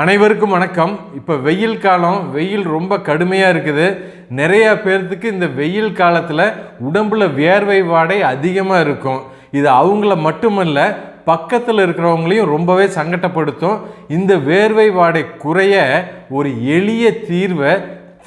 அனைவருக்கும் வணக்கம். இப்போ வெயில் காலம் வெயில் ரொம்ப கடுமையாக இருக்குது. நிறையா பேர்த்துக்கு இந்த வெயில் காலத்தில் உடம்பில் வேர்வை வாடை அதிகமாக இருக்கும். இது அவங்கள மட்டுமல்ல பக்கத்தில் இருக்கிறவங்களையும் ரொம்பவே சங்கடப்படுத்தும். இந்த வேர்வை வாடை குறைய ஒரு எளிய தீர்வை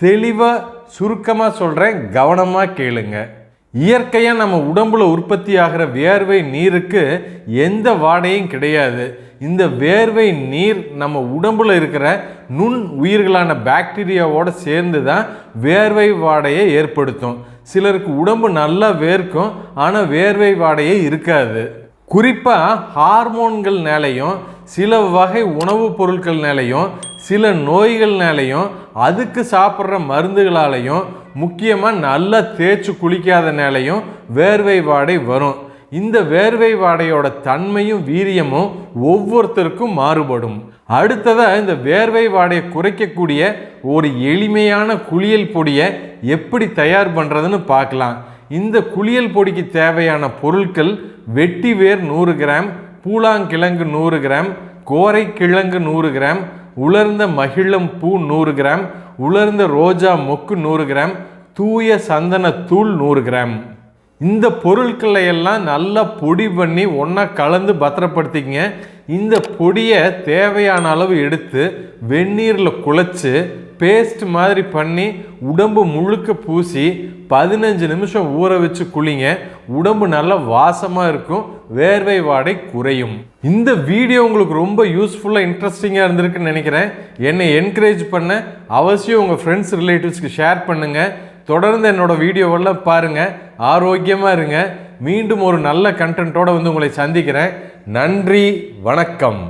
தெளிவாக சுருக்கமாக சொல்கிறேன் கவனமாக கேளுங்கள் இயற்கையாக நம்ம உடம்புல உற்பத்தி ஆகிற வேர்வை நீருக்கு எந்த வாடையும் கிடையாது. இந்த வேர்வை நீர் நம்ம உடம்புல இருக்கிற நுண் உயிர்களான பாக்டீரியாவோட சேர்ந்து தான் வேர்வை வாடையை ஏற்படுத்தும். சிலருக்கு உடம்பு நல்லா வேர்க்கும் ஆனால் வேர்வை வாடையே இருக்காது. குறிப்பாக ஹார்மோன்கள்னாலையும் சில வகை உணவுப் பொருட்கள்னாலையும் சில நோய்கள்னாலையும் அதுக்கு சாப்பிட்ற மருந்துகளாலையும் முக்கியமாக நல்லா தேய்ச்சி குளிக்காதனாலையும் வேர்வை வாடை வரும். இந்த வேர்வை வாடையோட தன்மையும் வீரியமும் ஒவ்வொருத்தருக்கும் மாறுபடும். அடுத்ததாக இந்த வேர்வை வாடையை குறைக்கக்கூடிய ஒரு எளிமையான குளியல் பொடியை எப்படி தயார் பண்ணுறதுன்னு பார்க்கலாம். இந்த குளியல் பொடிக்கு தேவையான பொருட்கள் வெட்டி வேர் நூறு கிராம் பூலாங்கிழங்கு நூறு கிராம் கோரை கிழங்கு நூறு கிராம் உலர்ந்த மகிழம் பூ நூறு கிராம் உலர்ந்த ரோஜா மொக்கு நூறு கிராம் தூய சந்தனத்தூள் நூறு கிராம். இந்த பொருட்களை எல்லாம் நல்லா பொடி பண்ணி ஒன்றா கலந்து பத்திரப்படுத்திக்கங்க. இந்த பொடியை தேவையான அளவு எடுத்து வெந்நீரில் குழச்சி பேஸ்ட் மாதிரி பண்ணி உடம்பு முழுக்க பூசி பதினஞ்சு நிமிஷம் ஊற வச்சு குளிங்க. உடம்பு நல்லா வாசமாக இருக்கும். வேர்வை வாடை குறையும். இந்த வீடியோ உங்களுக்கு ரொம்ப யூஸ்ஃபுல்லாக இன்ட்ரெஸ்டிங்காக இருந்திருக்குன்னு நினைக்கிறேன். என்னை என்கரேஜ் பண்ண அவசியம் உங்கள் ஃப்ரெண்ட்ஸ் ரிலேட்டிவ்ஸ்க்கு ஷேர் பண்ணுங்கள் தொடர்ந்து என்னோடய வீடியோவெல்லாம் பாருங்கள் ஆரோக்கியமாக இருங்க. மீண்டும் ஒரு நல்ல கண்டென்ட்டோடு வந்து உங்களை சந்திக்கிறேன். நன்றி வணக்கம்.